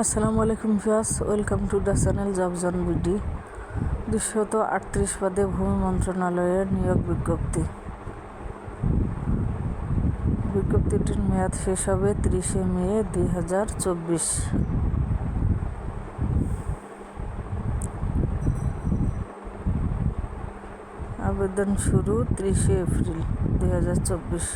আসসালামু আলাইকুম ফিয়াস ওয়েলকাম টু দ্য চ্যানেল জবজন বিডি। দুশত আটত্রিশ পদে ভূমি মন্ত্রণালয়ের নিয়োগ বিজ্ঞপ্তি। বিজ্ঞপ্তিটির মেয়াদ শেষ হবে তিরিশে মে দুই হাজার চব্বিশ। আবেদন শুরু তিরিশে এপ্রিল দুই হাজার চব্বিশ।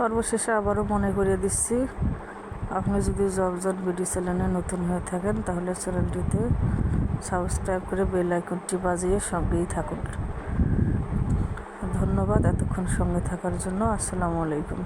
সর্বশেষে আবারও মনে করিয়ে দিচ্ছি, আপনি যদি জবজন বিডি চ্যানেলে নতুন হয়ে থাকেন, তাহলে চ্যানেলটিতে সাবস্ক্রাইব করে বেল আইকনটি বাজিয়ে সঙ্গেই থাকুন। ধন্যবাদ এতক্ষণ সঙ্গে থাকার জন্য। আসসালামু আলাইকুম।